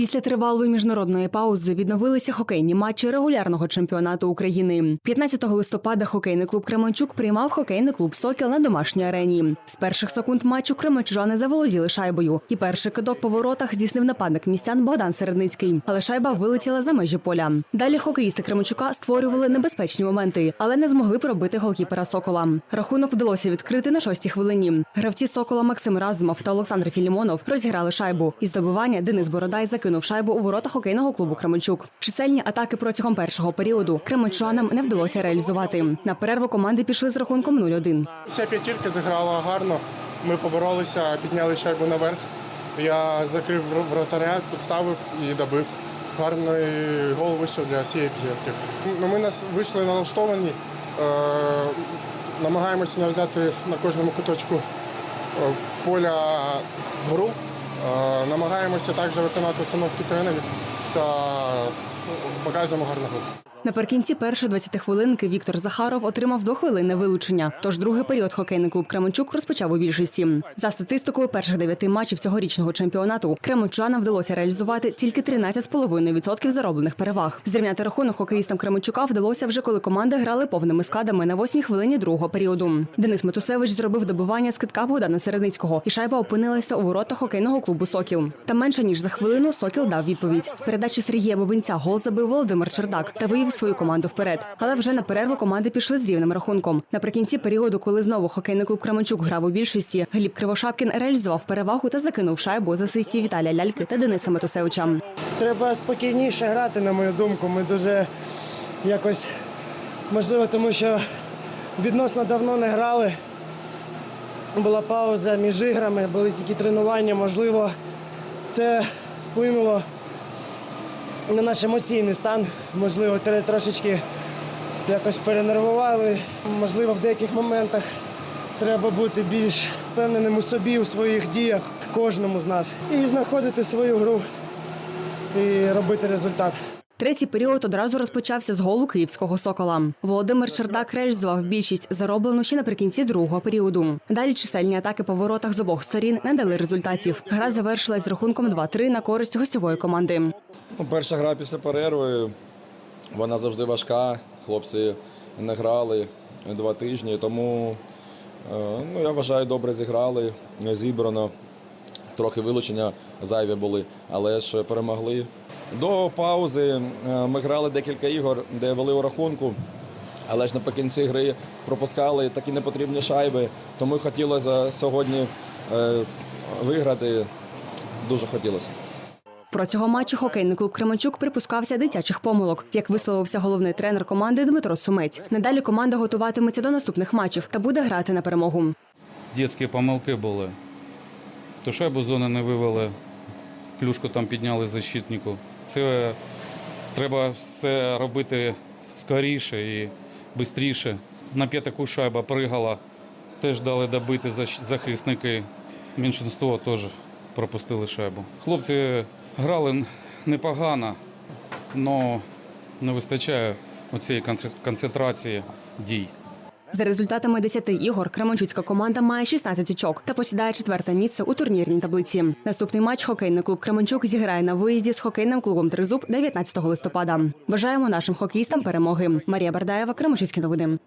Після тривалої міжнародної паузи відновилися хокейні матчі регулярного чемпіонату України. 15 листопада хокейний клуб Кременчук приймав хокейний клуб Сокіл на домашній арені. З перших секунд матчу кременчужани заволоділи шайбою, і перший кидок по воротах здійснив нападник містян Богдан Середницький. Але шайба вилетіла за межі поля. Далі хокеїсти Кременчука створювали небезпечні моменти, але не змогли пробити голкіпера Сокола. Рахунок вдалося відкрити на шостій хвилині. Гравці Сокола Максим Разумов та Олександр Філімонов розіграли шайбу. Із добивання Денис Бородай закинув шайбу у ворота хокейного клубу Кременчук. Чисельні атаки протягом першого періоду кременчанам не вдалося реалізувати. На перерву команди пішли з рахунком 0-1. Вся п'ятірка зіграла гарно. Ми поборолися, підняли шайбу наверх. Я закрив вратаря, підставив і добив. Гарний гол вийшов для всієї п'ятірки. Ну, ми нас вийшли налаштовані. Е, намагаємося нав'язати на кожному куточку е, поля гру. Е, намагаємося також виконати установки тренерів та показуємо гарну гру. Наприкінці першої 20 хвилинки Віктор Захаров отримав двохвилинне вилучення. Тож другий період хокейний клуб Кременчук розпочав у більшості. За статистикою перших дев'яти матчів цьогорічного чемпіонату Кременчанам вдалося реалізувати тільки 13,5% зароблених переваг. Зрівняти рахунок хокеїстам Кременчука вдалося вже коли команди грали повними складами на восьмій хвилині другого періоду. Денис Метусевич зробив добивання з китка Богдана Середницького, і шайба опинилася у воротах хокейного клубу Сокіл. Та менше ніж за хвилину Сокіл дав відповідь. З передачі Сергія Бобинця гол забив Володимир Чердак та вивів свою команду вперед. Але вже на перерву команди пішли з рівним рахунком. Наприкінці періоду, коли знову хокейний клуб Кременчук грав у більшості, Гліб Кривошапкін реалізував перевагу та закинув шайбу з асистів Віталія Ляльки та Дениса Метусевича. Треба спокійніше грати, на мою думку. Ми дуже якось можливо, тому що відносно давно не грали. Була пауза між іграми, були тільки тренування. Можливо, це вплинуло на наш емоційний стан. Можливо, трошечки якось перенервували. Можливо, в деяких моментах треба бути більш впевненим у собі, у своїх діях, кожному з нас. І знаходити свою гру і робити результат. Третій період одразу розпочався з голу київського сокола. Володимир Чердак реалізував більшість зароблену ще наприкінці другого періоду. Далі чисельні атаки по воротах з обох сторін не дали результатів. Гра завершилась з рахунком 2-3 на користь гостьової команди. Ну, перша гра після перерви, вона завжди важка. Хлопці не грали два тижні, тому е, ну, я вважаю, добре зіграли, зібрано. Трохи вилучення зайві були, але ж перемогли. До паузи е, ми грали декілька ігор, де вели у рахунку, але ж наприкінці гри пропускали такі непотрібні шайби. Тому хотілося сьогодні е, виграти. Дуже хотілося. Протягом матчу хокейний клуб Кременчук припускався дитячих помилок, як висловився головний тренер команди Дмитро Сумець. Надалі команда готуватиметься до наступних матчів та буде грати на перемогу. Дітські помилки були. То шайбу зони не вивели, клюшку там підняли защитнику. Це треба все робити скоріше і швидше. На п'ятаку шайба пригала, теж дали добити захисники. Меншинство теж пропустили шайбу. Хлопці грали непогано, але не вистачає оцієї концентрації дій. За результатами 10 ігор Кременчуцька команда має 16 очок та посідає четверте місце у турнірній таблиці. Наступний матч хокейний клуб Кременчук зіграє на виїзді з хокейним клубом Тризуб 19 листопада. Бажаємо нашим хокеїстам перемоги. Марія Бардаєва, Кременчуцькі новини.